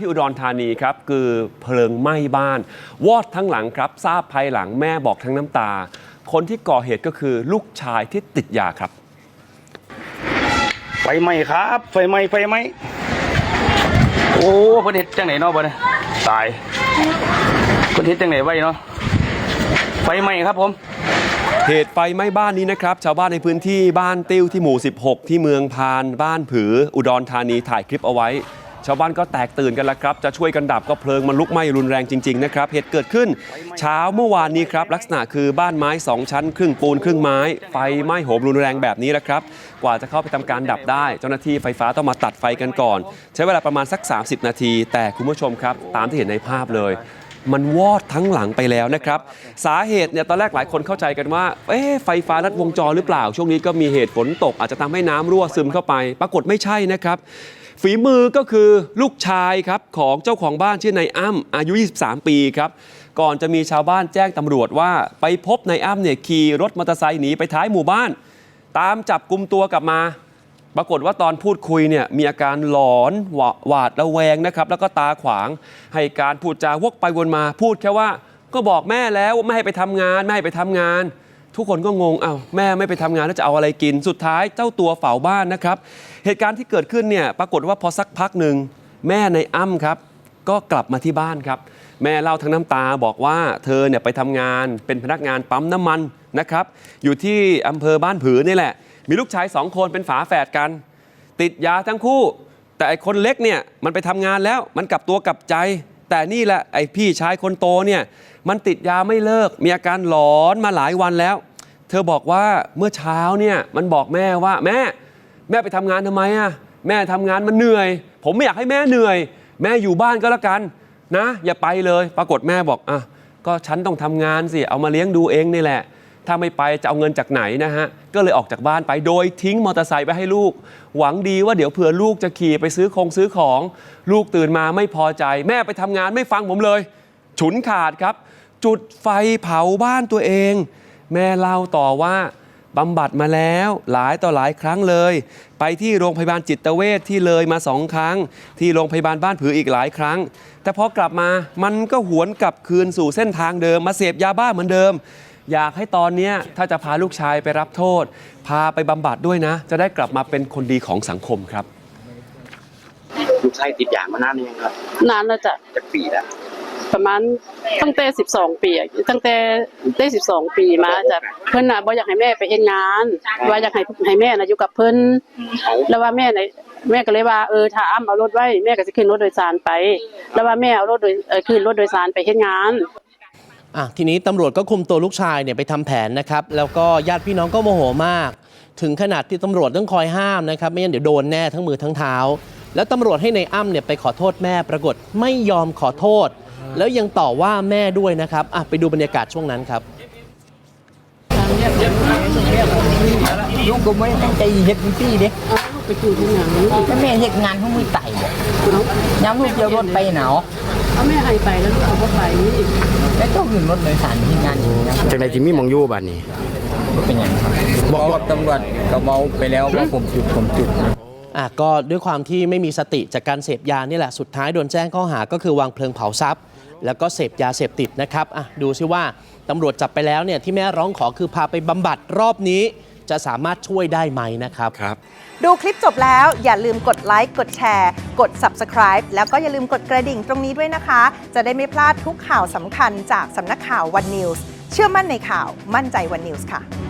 ที่อุดรธานีครับคือเพลิงไหม้บ้าน วอดทั้งหลังครับทราบภายหลังแม่บอกทั้งน้ำตา คนที่ก่อเหตุก็คือลูกชายที่ติดยาครับ ไฟไหม้ครับ ไฟไหม้ไฟไหม้โอ้เพิ่นเฮ็ดจังไหนเนาะบ่เนี่ยตายเพิ่นเฮ็ดจังไหนไว้เนาะไฟไหม้ครับผมเหตุไฟไหม้บ้านนี้นะครับ ชาวบ้านในพื้นที่บ้านติ้วที่หมู่ 16 ที่เมืองพาน บ้านผือ อุดรธานีถ่ายคลิปเอาไว้ ชาวบ้านก็แตกตื่นกันแล้วครับ จะช่วยกันดับก็เพลิงมันลุกไหม้รุนแรงจริงๆนะครับ เหตุเกิดขึ้นเช้าเมื่อวานนี้ครับ ลักษณะคือบ้านไม้ 2 ชั้น ครึ่งปูนครึ่งไม้ ไฟไหม้โหมรุนแรงแบบนี้แหละครับ กว่าจะเข้าไปทำการดับได้ เจ้าหน้าที่ไฟฟ้าต้องมาตัดไฟกันก่อน ใช้เวลาประมาณสัก 30 นาที แต่คุณผู้ชมครับ ตามที่เห็นในภาพเลย มันวอดทั้งหลังไปแล้วนะครับ สาเหตุเนี่ยตอนแรกหลายคนเข้าใจกันว่าเอ๊ะไฟฟ้ารัดวงจรหรือเปล่า ช่วงนี้ก็มีเหตุฝนตก อาจจะทำให้น้ำรั่วซึมเข้าไป ปรากฏไม่ใช่นะครับ ฝีมือก็คือลูกชายครับของเจ้าของบ้านชื่อนายอ้ำอายุ 23 ปีครับก่อนจะมีชาวบ้านแจ้งตำรวจว่าไปพบนายอ้ำเนี่ยขี่รถมอเตอร์ไซค์หนีไปท้ายหมู่บ้าน ตามจับกลุ่มตัวกลับมา ปรากฏว่าตอนพูดคุยเนี่ยมีอาการหลอนหวาหวาดระแวงนะครับ แล้วก็ตาขวาง ให้การพูดจาวกไปวนมาพูดแค่ว่า ก็บอกแม่แล้วว่าไม่ให้ไปทำงานไม่ให้ไปทำงาน ทุกคนก็งงอ้าวแม่ไม่ไปทำงานแล้วจะเอาอะไรกิน สุดท้ายเจ้าตัวเฝ้าบ้านนะครับ เหตุการณ์ที่เกิดขึ้นเนี่ยปรากฏว่าพอสักพักหนึ่งแม่ในอ้ำครับ ก็กลับมาที่บ้านครับ แม่เล่าทั้งน้ำตาบอกว่าเธอเนี่ยไปทำงานเป็นพนักงานปั๊มน้ำมันนะครับ อยู่ที่อำเภอบ้านผือนี่แหละ มีลูกชายสองคนเป็นฝาแฝดกัน ติดยาทั้งคู่ แต่ไอคนเล็กเนี่ยมันไปทำงานแล้วมันกลับตัวกลับใจ แต่นี่แหละไอพี่ชายคนโตเนี่ยมันติดยาไม่เลิก มีอาการหลอนมาหลายวันแล้ว เธอบอกว่าเมื่อเช้าเนี่ยมันบอกแม่ว่าแม่ แม่ไปทำงานทำไมอะแม่ทำงานมันเหนื่อย ผมไม่อยากให้แม่เหนื่อย แม่อยู่บ้านก็แล้วกัน นะ อย่าไปเลย ปรากฏแม่บอกอะก็ฉันต้องทำงานสิ เอามาเลี้ยงดูเองนี่แหละ ถ้าไม่ไปจะเอาเงินจากไหนนะฮะ ก็เลยออกจากบ้านไปโดยทิ้งมอเตอร์ไซค์ไปให้ลูก หวังดีว่าเดี๋ยวเผื่อลูกจะขี่ไปซื้อคงซื้อของ ลูกตื่นมาไม่พอใจ แม่ไปทำงานไม่ฟังผมเลย ฉุนขาดครับ จุดไฟเผาบ้านตัวเอง แม่เล่าต่อว่าบำบัดมาแล้วหลายต่อหลายครั้งเลย ไปที่โรงพยาบาลจิตเวชที่เลยมาสองครั้ง ที่โรงพยาบาลบ้านผืออีกหลายครั้ง แต่พอกลับมามันก็หวนกลับคืนสู่เส้นทางเดิมมาเสพยาบ้าเหมือนเดิม อยากให้ตอนเนี้ยถ้าจะพาลูกชายไปรับโทษ พาไปบำบัดด้วยนะ จะได้กลับมาเป็นคนดีของสังคมครับ ลูกชายติดยามานานหรือยังครับนานแล้วจ้ะจะปีแล้วประมาณตั้งแต่สิบสองปีอะตั้งแต่ได้สิบสองปีมาจ้ะเพิ่นน่ะบ่อยากให้แม่ไปเฮ็ดงาน ว่าอยากให้ให้แม่น่ะอยู่กับเพิ่นเอาแล้วว่าแม่น่ะแม่ก็เลยว่าเออถ้าอ้ำเอารถไว้แม่ก็จะขึ้นรถโดยสารไป แล้วว่าแม่เอารถโดยเออขึ้นรถโดยสารไปเฮ็ดงาน อะทีนี้ตำรวจก็คุมตัวลูกชายเนี่ยไปทำแผนนะครับ แล้วก็ญาติพี่น้องก็โมโหมาก ถึงขนาดที่ตำรวจต้องคอยห้ามนะครับ ไม่งั้นเดี๋ยวโดนแน่ทั้งมือทั้งเท้า แล้วตำรวจให้ในอ้ำเนี่ยไปขอโทษแม่ปรากฏไม่ยอมขอโทษ แล้วยังต่อว่าแม่ด้วยนะครับอะไปดูบรรยากาศช่วงนั้นครับ ลูกก็ไม่ตั้งใจเฮ็ดมันปี้เด้ไปจูดที่งานถ้าแม่เฮ็ดงานของมือไต่บ่ย้ำลูกเดียวรถไปหนาว เอาแม่ให้ไปแล้วลูกเอาบ่ไปแล้วต้องขึ้นรถโดยสารที่งานอยู่นะจังไดจิมีหมองอยู่บ้านนี้ บ่เป็นหยังครับบอกกับตำรวจก็เมาไปแล้วว่าผมจุดผมจุดอะก็ด้วยความที่ไม่มีสติจากการเสพยานี่แหละสุดท้ายโดนแจ้งข้อหาก็คือวางเพลิงเผาทรัพย์ แล้วก็เสพยาเสพติดนะครับอะดูซิว่าตำรวจจับไปแล้วเนี่ยที่แม่ร้องขอคือพาไปบำบัดรอบนี้ จะสามารถช่วยได้ไหมนะครับ ครับ ดูคลิปจบแล้วอย่าลืมกดไลค์กดแชร์ กด Subscribe แล้วก็อย่าลืมกดกระดิ่งตรงนี้ด้วยนะคะ จะได้ไม่พลาดทุกข่าวสำคัญจากสำนักข่าว One News เชื่อมั่นในข่าวมั่นใจ One News ค่ะ